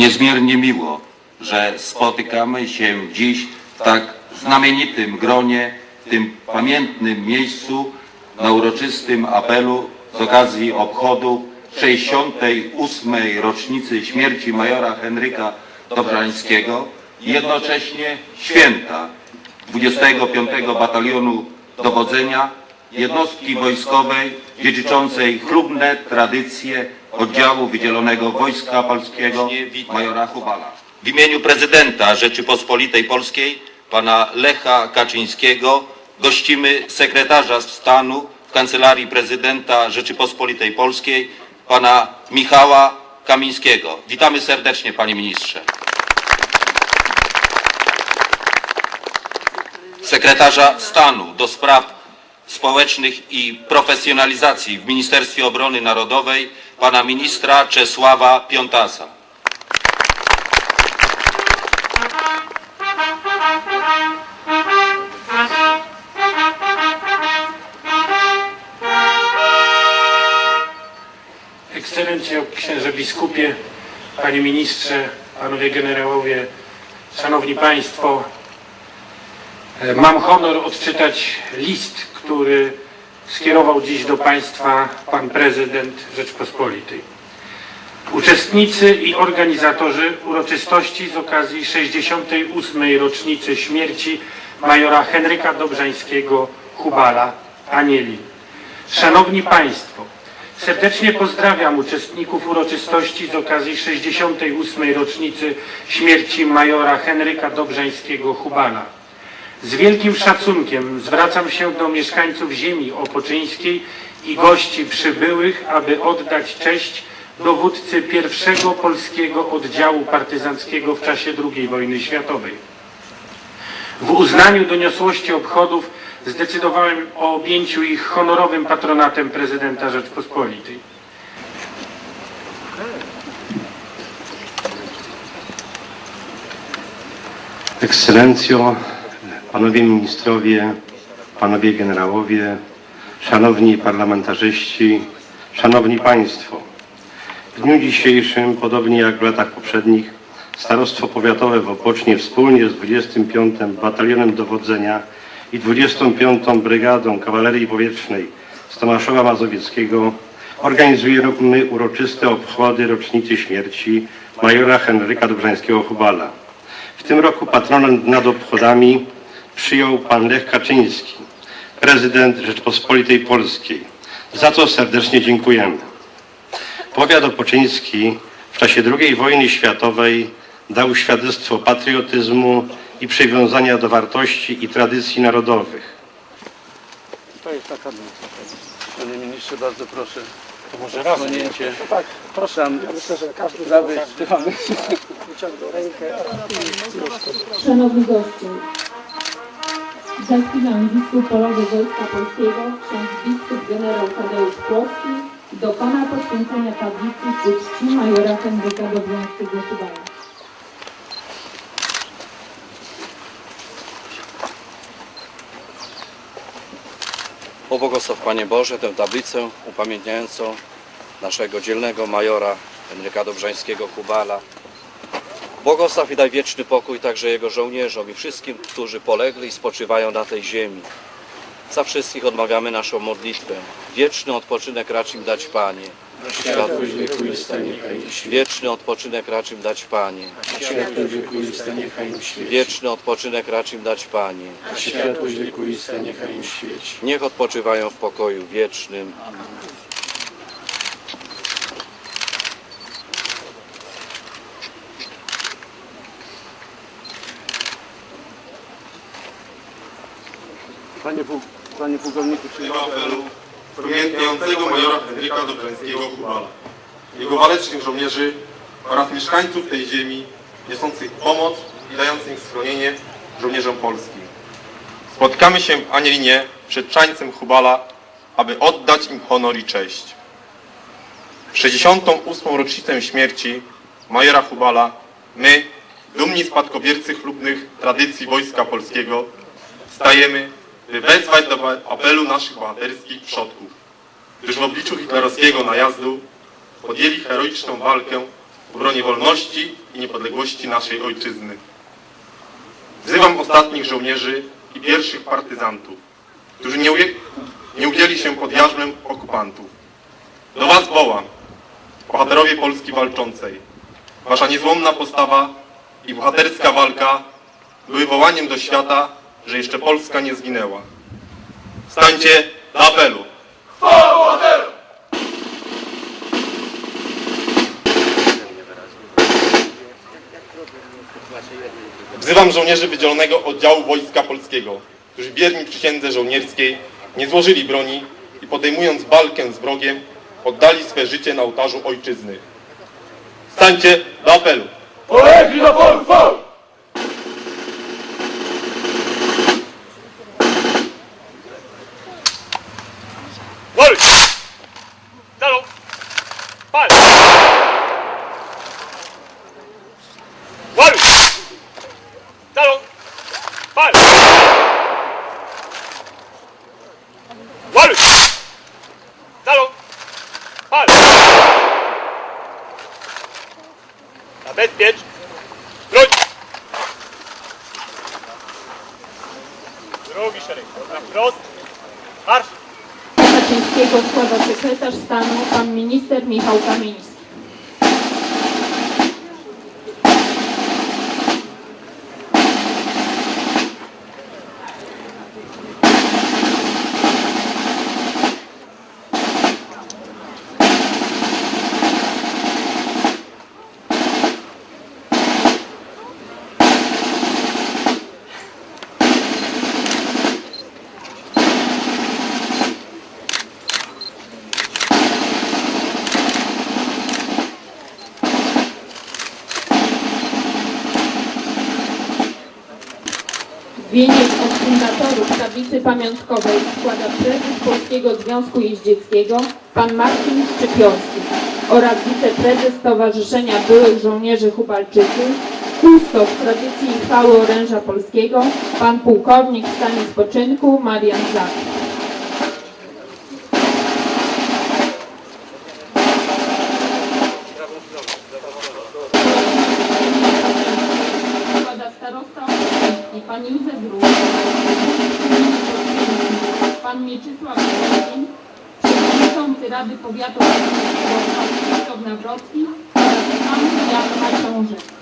Niezmiernie miło, że spotykamy się dziś w tak znamienitym gronie, w tym pamiętnym miejscu na uroczystym apelu z okazji obchodów 68. rocznicy śmierci majora Henryka Dobrzańskiego i jednocześnie święta 25. Batalionu Dowodzenia jednostki wojskowej dziedziczącej chlubne tradycje oddziału wydzielonego Wojska Polskiego majora Hubala. W imieniu prezydenta Rzeczypospolitej Polskiej, pana Lecha Kaczyńskiego, gościmy sekretarza stanu w Kancelarii Prezydenta Rzeczypospolitej Polskiej, pana Michała Kamińskiego. Witamy serdecznie, panie ministrze. sekretarza stanu do spraw społecznych i profesjonalizacji w Ministerstwie Obrony Narodowej, pana ministra Czesława Piątasa. Ekscelencjo, księże biskupie, panie ministrze, panowie generałowie, szanowni państwo, e, mam honor odczytać list, który skierował dziś do państwa pan prezydent Rzeczpospolitej. Uczestnicy i organizatorzy uroczystości z okazji 68. rocznicy śmierci majora Henryka Dobrzańskiego Hubala, Anieli. Szanowni Państwo, serdecznie pozdrawiam uczestników uroczystości z okazji 68. rocznicy śmierci majora Henryka Dobrzańskiego Hubala. Z wielkim szacunkiem zwracam się do mieszkańców ziemi opoczyńskiej i gości przybyłych, aby oddać cześć dowódcy pierwszego polskiego oddziału partyzanckiego w czasie II wojny światowej. W uznaniu doniosłości obchodów zdecydowałem o objęciu ich honorowym patronatem prezydenta Rzeczpospolitej. Ekscelencjo, panowie ministrowie, panowie generałowie, szanowni parlamentarzyści, szanowni państwo. W dniu dzisiejszym, podobnie jak w latach poprzednich, Starostwo Powiatowe w Opocznie wspólnie z 25. Batalionem Dowodzenia i 25. Brygadą Kawalerii Powietrznej z Tomaszowa Mazowieckiego organizujemy uroczyste obchody rocznicy śmierci majora Henryka Dobrzańskiego Hubala. W tym roku patronem nad obchodami przyjął pan Lech Kaczyński, prezydent Rzeczpospolitej Polskiej, za co serdecznie dziękujemy. Powiat opoczyński w czasie II wojny światowej dał świadectwo patriotyzmu i przywiązania do wartości i tradycji narodowych. To jest taka. Panie ministrze, bardzo proszę. To może raz. Ponięcie. Tak, Proszę, ja myślę, że każdy trzymamy. wyciągnął rękę. Szanowni goście, za chwilę biskup polowy Wojska Polskiego, ksiądz biskup generał Tadeusz Płocki dokona poświęcenia tablicy ku czci majora Henryka Dobrzańskiego Hubala. Pobłogosław Panie Boże tę tablicę upamiętniającą naszego dzielnego majora Henryka Dobrzańskiego Kubala. Błogosław i daj wieczny pokój także jego żołnierzom i wszystkim, którzy polegli i spoczywają na tej ziemi. Za wszystkich odmawiamy naszą modlitwę. Wieczny odpoczynek racz im dać Panie. Światłość wieku i stanie im świeci. Wieczny odpoczynek racz im dać Panie. Światłość wieku i stanie im świeci. Wieczny odpoczynek racz im dać Panie. Światłość wieku i stanie im świeci. Niech odpoczywają w pokoju wiecznym. Panie, panie pułkowniku, tego apelu pamiętającego majora Henryka Dobrzańskiego Hubala, jego walecznych żołnierzy oraz mieszkańców tej ziemi niosących pomoc i dających schronienie żołnierzom polskim. Spotkamy się w Anielinie przed czańcem Hubala, aby oddać im honor i cześć. W 68. rocznicę śmierci majora Hubala my, dumni spadkobiercy chlubnych tradycji Wojska Polskiego, stajemy, by wezwać do apelu naszych bohaterskich przodków, którzy w obliczu hitlerowskiego najazdu podjęli heroiczną walkę w obronie wolności i niepodległości naszej ojczyzny. Wzywam ostatnich żołnierzy i pierwszych partyzantów, którzy nie, uje- nie ugięli się pod jarzmem okupantów. Do Was wołam, bohaterowie Polski walczącej. Wasza niezłomna postawa i bohaterska walka były wołaniem do świata, że jeszcze Polska nie zginęła. Stańcie do apelu! Wzywam żołnierzy Wydzielonego Oddziału Wojska Polskiego, którzy wierni przysiędze żołnierskiej nie złożyli broni i podejmując walkę z wrogiem, oddali swe życie na ołtarzu ojczyzny. Stańcie do apelu! Wol! Dalą! Pal! Wol! Dalą! Pal! Wol! Dalą! Pal! Zabezpiecz! Broń! Drugi szereg. Dobra, wprost. Kaczyńskiego składa sekretarz stanu pan minister Michał Kamiński. Wieniec od fundatorów tablicy pamiątkowej składa prezes Polskiego Związku Jeździeckiego pan Marcin Szczypiorski oraz wiceprezes Stowarzyszenia Byłych Żołnierzy Hubalczyków, kustosz tradycji i chwały oręża polskiego, pan pułkownik w stanie spoczynku Marian Zak. Kowalski, przewodniczący Rady Powiatu Katolickiego pan Krzysztof Nawrocki oraz pan Jan Maciążek.